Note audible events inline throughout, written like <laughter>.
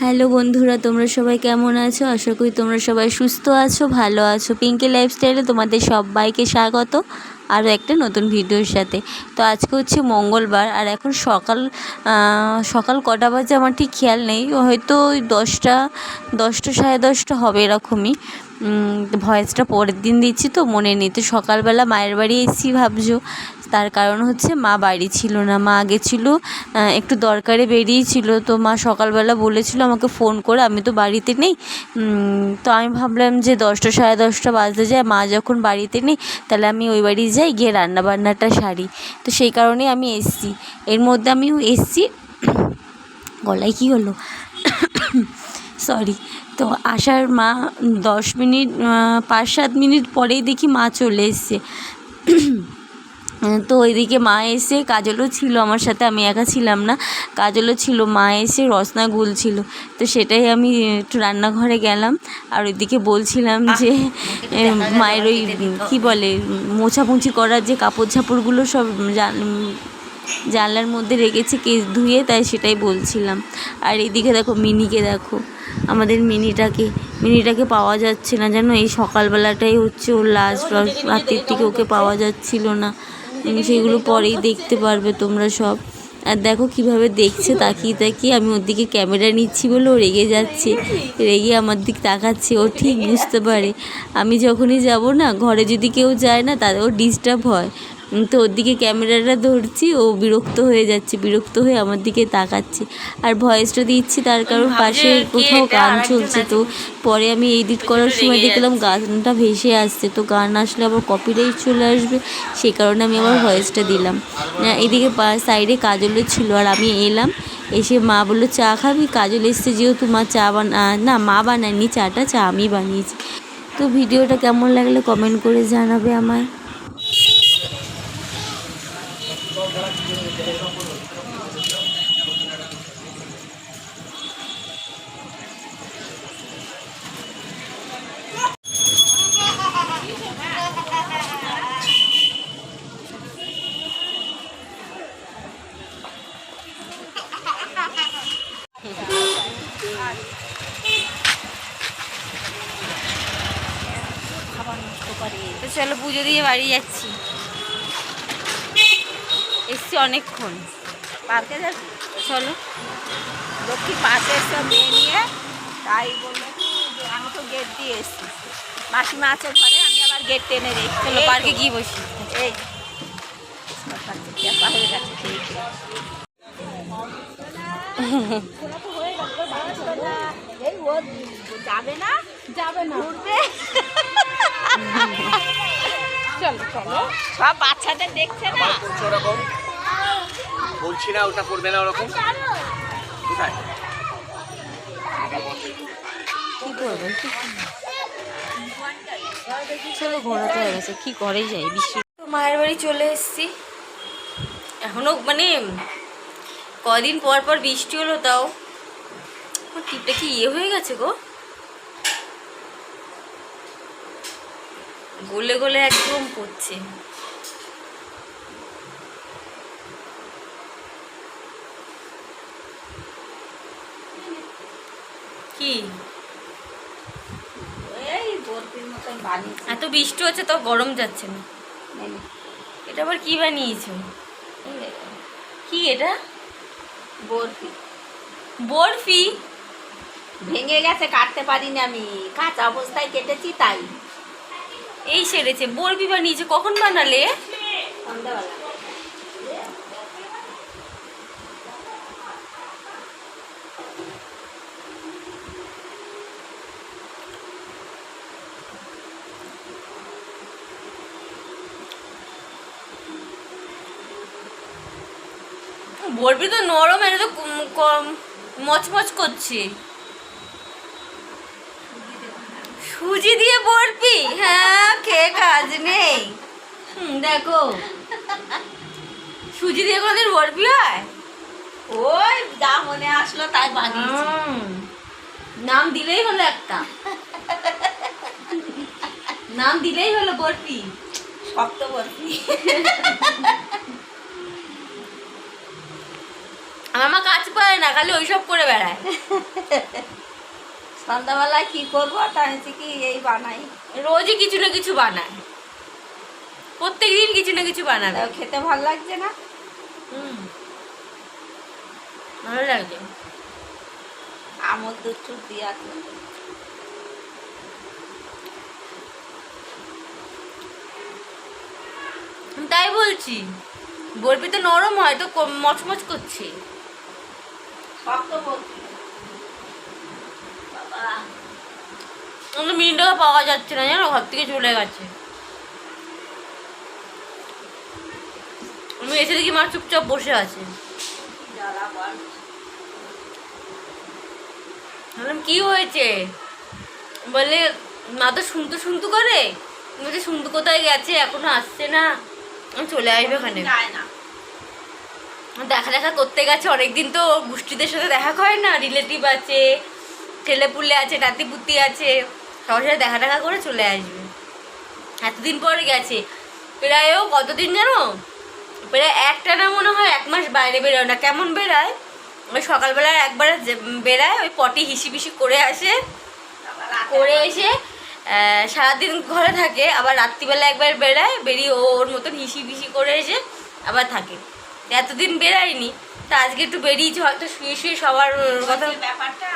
Hello বন্ধুরা, তোমরা সবাই কেমন আছো? আশা করি তোমরা সবাই সুস্থ আছো, ভালো আছো। পিঙ্কি লাইফস্টাইলে তোমাদের সবাইকে স্বাগত আরও একটা নতুন ভিডিওর সাথে। তো আজকে হচ্ছে মঙ্গলবার আর এখন সকাল সকাল কটা বাজে আমার ঠিক খেয়াল নেই। হয়তো ওই দশটা দশটা সাড়ে দশটা হবে এরকমই। ভয়েসটা পরের দিন দিচ্ছি তো মনে নেই। তো সকালবেলা মায়ের বাড়ি এসেছি ভাবছ। তার কারণ হচ্ছে মা বাড়ি ছিল না, মা আগে ছিল একটু দরকারে বেরিয়েছিল, তো মা সকালবেলা বলেছিল আমাকে ফোন করে, আমি তো বাড়িতে নেই। তো আমি ভাবলাম যে দশটা, সাড়ে দশটা বাজতে যায়, মা যখন বাড়িতে নেই, তাহলে আমি ওই বাড়ি যাই, গিয়ে রান্না বান্নাটা সারি। তো সেই কারণেই আমি এসছি। এর মধ্যে আমি এসছি। গলায় কী হলো? সরি তো আসার মা দশ মিনিট পাঁচ, সাত মিনিট পরেই দেখি মা চলে এসছে। তো ওইদিকে মা এসে কাজলও ছিল আমার সাথে আমি একা ছিলাম না। কাজলও ছিল মা এসে রসনা গুলছিল। তো সেটাই আমি একটু রান্নাঘরে গেলাম। আর ওইদিকে বলছিলাম যে মায়ের ওই কী বলে মোছামুছি করার যে কাপড় ঝাপড়গুলো সব জান- জানলার মধ্যে রেখেছে কে ধুয়ে তাই সেটাই বলছিলাম। আর এদিকে দেখো মিনিকে দেখো আমাদের মিনিটাকে। মিনিটাকে পাওয়া যাচ্ছে না জানো? এই সকালবেলাটাই হচ্ছে ওর লাস্ট রাতের থেকে ওকে পাওয়া যাচ্ছিল না। সেগুলো পরেই দেখতে পারবে তোমরা সব। আর দেখো কীভাবে দেখছে, তাকিয়ে তাকিয়ে আমি ওর দিকে ক্যামেরা নিচ্ছি বলে ও রেগে যাচ্ছে। রেগে আমার দিক তাকাচ্ছে, ও ঠিক বুঝতে পারে। আমি যখনই যাব না, ঘরে যদি কেউ যায় না তাদের ও ডিস্টার্ব হয়। তো ওর দিকে ক্যামেরাটা ধরছি ও বিরক্ত হয়ে যাচ্ছে বিরক্ত হয়ে আমার দিকে তাকাচ্ছে। আর ভয়েসটা দিচ্ছি তার কারণ পাশে কোথাও গান চলছে তো পরে আমি এডিট করার সময় দেখলাম গানটা ভেসে আসছে তো গান আসলে আবার কপিরাইট চলে আসবে সেই কারণে আমি আবার ভয়েসটা দিলাম। এদিকে সাইডে কাজলও ছিল আর আমি এলাম এসে মা বলল চা খাবি? কাজল এসছে যেহেতু মা চা বানা না মা বানায়নি চাটা চা আমি বানিয়েছি। তো ভিডিওটা কেমন লাগলে কমেন্ট করে জানাবে আমায়। তো চলো পুজো দিয়ে বাড়ি যাচ্ছি। এসছি অনেকক্ষণ। পার্কে যাবি? চলো। লক্ষ্মী পাশে এসে মেয়ে নিয়ে তাই বলল যে আমি তো গেট দিয়ে এসছি। মাসিমা আছে ঘরে আমি আবার গেট টেনে রেখে চলো পার্কে গিয়ে বসি। এই। <laughs> যাবে না? যাবে না। চলো চলো। সব বাচ্চাদের দেখছে না? করছ ওরকম বলছি না ওটা করবে না ওরকম। কোথায়? কি করবে? চলো ঘোরাতে হয়ে গেছে। কি করে যাই বৃষ্টি? তো মায়ের বাড়ি চলে এসেছি। এখনও মানে কদিন পর পর বৃষ্টি হলো তাও। টিপটা কি ইয়ে হয়ে গেছে গো? গলে গলে একদম পড়ছে কি? এত বৃষ্টি হচ্ছে তো গরম যাচ্ছে না। এটা আবার কি বানিয়েছো? কি এটা? বরফি। বরফি? ভেঙে গেছে কাটতে পারিনি আমি। কাঁচা অবস্থায় কেটেছি তাই। এই সেরেছে। বরফি বানিয়েছে কখন বানালে? বরফি তো নরম এটা তো মচমচ করছে। সুজি দিয়ে বরফি? হ্যাঁ খেয়ে কাজ নেই। দেখো। সুজি দিয়ে কোনদিন বরফি হয়? ওই যা মনে আসলো তাই বানিয়েছি। নাম দিলেই হলো একটা। নাম দিলেই হলো বরফি। শক্ত বরফি। আমার মা কাজ পায় না খালি ওইসব করে বেড়ায়। সন্ধ্যাবেলায় কি করব? তাই কি? এই বানাই। রোজই কিছু না কিছু বানায়। প্রত্যেক দিন কিছু না কিছু বানাবে। খেতে ভালো লাগছে না? হুম। ভালো লাগছে আমল দুধ টুধ দিয়ে আছে তাই বলছি বরফি তো নরম হয় তো মচমচ করছে। শক্ত বলছি অন্য পাওয়া যাচ্ছে না জানো? ঘর থেকে চলে গেছে। আমি এসে দেখি মা চুপচাপ বসে আছে। বললাম কি হয়েছে? বলে মা তো শুনতু শুনতু করে। বলছে শুনতু কোথায় গেছে? এখনও আসছে না। আমি চলে আসবে ওখানে। দেখা দেখা করতে গেছে। অনেকদিন তো গোষ্ঠীদের সাথে দেখা হয় না। রিলেটিভ আছে ছেলে পুলে আছে নাতি পুতি আছে, সবার সাথে দেখা দেখা করে চলে আসবে। এতদিন পরে গেছে। প্রায়ও কতদিন জানো? প্রায় একটা না মনে হয় এক মাস বাইরে বেরোয় না। কেমন বেরায়? ওই সকালবেলায় একবার যে- বেরায়, ওই পটি হিসি পিসি করে আসে। করে এসে সারাদিন ঘরে থাকে, আবার রাত্রিবেলা একবার বেড়ায় বেরিয়ে ও ওর মতন হিসি পিসি করে এসে আবার থাকে। এতদিন বেরায়নি। তা আজকে একটু বেরিয়েছে, হয়তো শুয়ে শুয়ে সবার কথা ব্যাপারটা?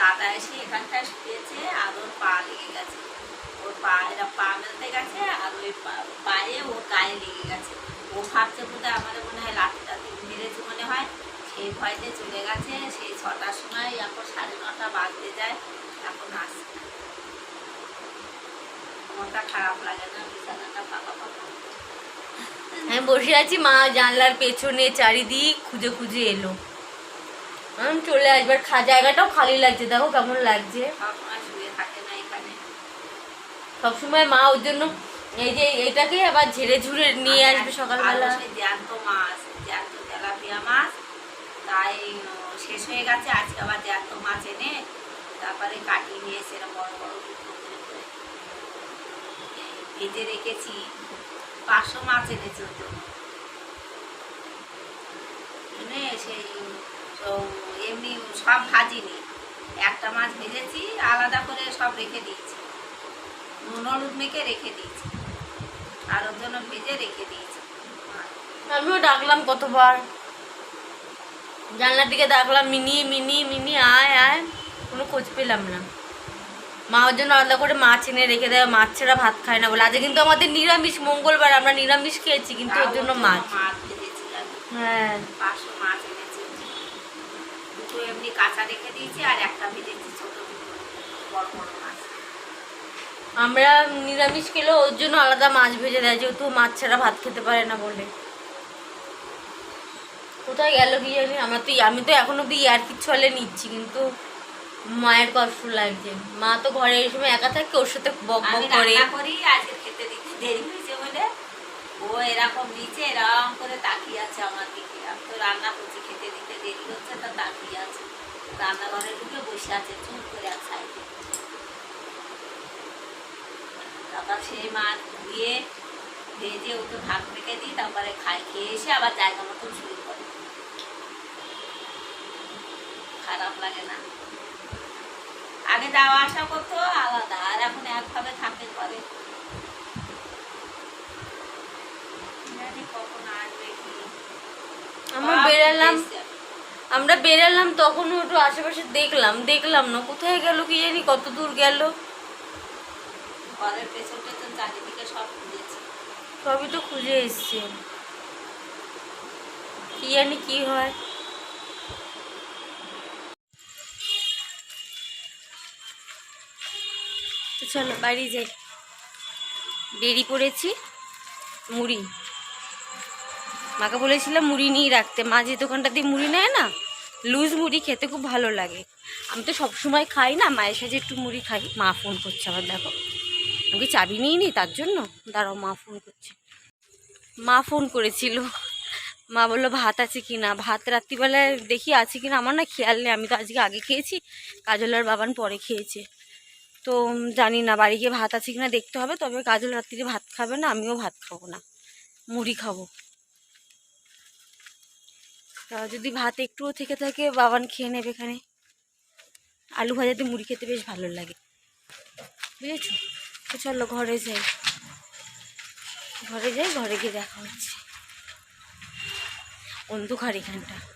দাদা এসে এখানটায় শুয়েছে, আর ওর পা লেগে গেছে। ওর পা, এরা পা মেলতে গেছে, আর ওই পায়ে ওর গায়ে লেগে গেছে। ও ভাবছে বোধহয় আমাদের মনে হয় লাঠি টাঠি মেরেছে মনে হয়। সেই ভয়তে চলে গেছে, সেই ছটার সময় এখন সাড়ে নটা বাজতে যায়, এখন আসছে খারাপ লাগে না, বিছানাটা আমি বসে আছি মা, জানলার পেছনে চারিদিক খুঁজে খুঁজে এলো। আমি চলে আসবার খা জায়গাটাও খালি লাগছে। দেখো কেমন লাগছে। সবসময় মা ওর জন্য এই যে এটাকে আবার ঝেড়ে ঝুড়ে নিয়ে আসবে সকালবেলা। জ্যান্ত মাছ, জ্যান্ত তেলাপিয়া মাছ। তাই শেষ হয়ে গেছে। আজকে আবার জ্যান্ত মাছ এনে তারপরে কাটিয়ে নিয়ে এসে বড় বড় ভেজে রেখেছি। পাঁচশো মাছ এনেছে ওর জন্য এনে সেই তো এমনি সব ভাজিনি একটা মাছ ভেজেছি আলাদা করে সব রেখে দিয়েছি। নুন হলুদ মেখে রেখে দিয়েছি। আর ওর জন্য ভেজে রেখে দিয়েছি। আমিও ডাকলাম কতবার। জানলার দিকে ডাকলাম মিনি মিনি মিনি আয় আয়। কোনো খোঁজ পেলাম না। মা ওর জন্য আলাদা করে মাছ এনে রেখে দেয় মাছ ছাড়া ভাত খায় না বলে। আজকে কিন্তু আমাদের নিরামিষ মঙ্গলবার আমরা নিরামিষ খেয়েছি কিন্তু ওর জন্য মাছ। হ্যাঁ। মাছ দুটো এমনি কাঁচা রেখে দিয়েছি আর একটা ভেজেছি ছোট বড় বড় মাছ। আমরা নিরামিষ খেলেও ওর জন্য আলাদা মাছ ভেজে দেয় যেহেতু মাছ ছাড়া ভাত খেতে পারে না বলে। কোথায় গেল কি জানি আমরা তো আমি তো এখন অব্দি ইয়ার কিচ্ছু হলে নিচ্ছি কিন্তু মায়ের কষ্ট লাগছে। মা তো ঘরে এই সময় একা থাকে ওর সাথে বক বক করে। করি আজকে খেতে দিতে দেরি হয়েছে বলে ও এরকম নিচে এরকম করে তাকিয়ে আছে আমার দিকে। আমি তো রান্না করছি, খেতে দিতে দেরি হচ্ছে, তা তাকিয়ে আছে। রান্নাঘরে ঢুকে বসে আছে করে তারপর সেই মাছ ধুয়ে ভেজে ওকে দিই, তারপরে খাই, খেয়ে এসে আবার জায়গা মতন শুরু করে। খারাপ লাগে না। আগে যাওয়া আসা করতো, আলাদা। আর এখন একভাবে থাকে করে জানি কখন আসবে কি আমরা বেরালাম। আমরা বেরালাম তখনও একটু আশেপাশে দেখলাম দেখলাম না। কোথায় গেল কি জানি কত দূর গেল। ঘরের পেছন পেছন চারিদিকে সব খুঁজেছি সবই তো খুঁজে এসছে। কি জানি কি হয়। চলো বাড়ি যাই। দেরি করেছি মুড়ি। মাকে বলেছিলাম মুড়ি নিয়ে রাখতে। মা যে দোকানটা দিয়ে মুড়ি নেয় না, লুজ মুড়ি খেতে খুব ভালো লাগে। আমি তো সবসময় খাই না, মায়ের সাথে একটু মুড়ি খাই। মা ফোন করছে আবার, দেখো। আমি চাবি নিয়ে নি তার জন্য? দাঁড়াও, মা ফোন করছে। মা ফোন করেছিল। মা বলল, ভাত আছে কি না ভাত রাত্রিবেলায় দেখি আছে কি না আমার না খেয়াল নেই। আমি তো আজকে আগে খেয়েছি, কাজল আর বাবান পরে খেয়েছে। তো জানি না, বাড়ি গিয়ে ভাত আছে কি না দেখতে হবে, তবে কাজল রাত্রিরে ভাত খাবে না, আমিও ভাত খাব না। মুড়ি খাব। যদি ভাত একটুও থেকে থাকে, বাবান খেয়ে নেবে এখানে। আলু ভাজাতে মুড়ি খেতে বেশ ভালো লাগে। বুঝেছ? তো চলো ঘরে যাই। ঘরে যাই, ঘরে গিয়ে দেখা হচ্ছে। অন্ধকার এখানটা।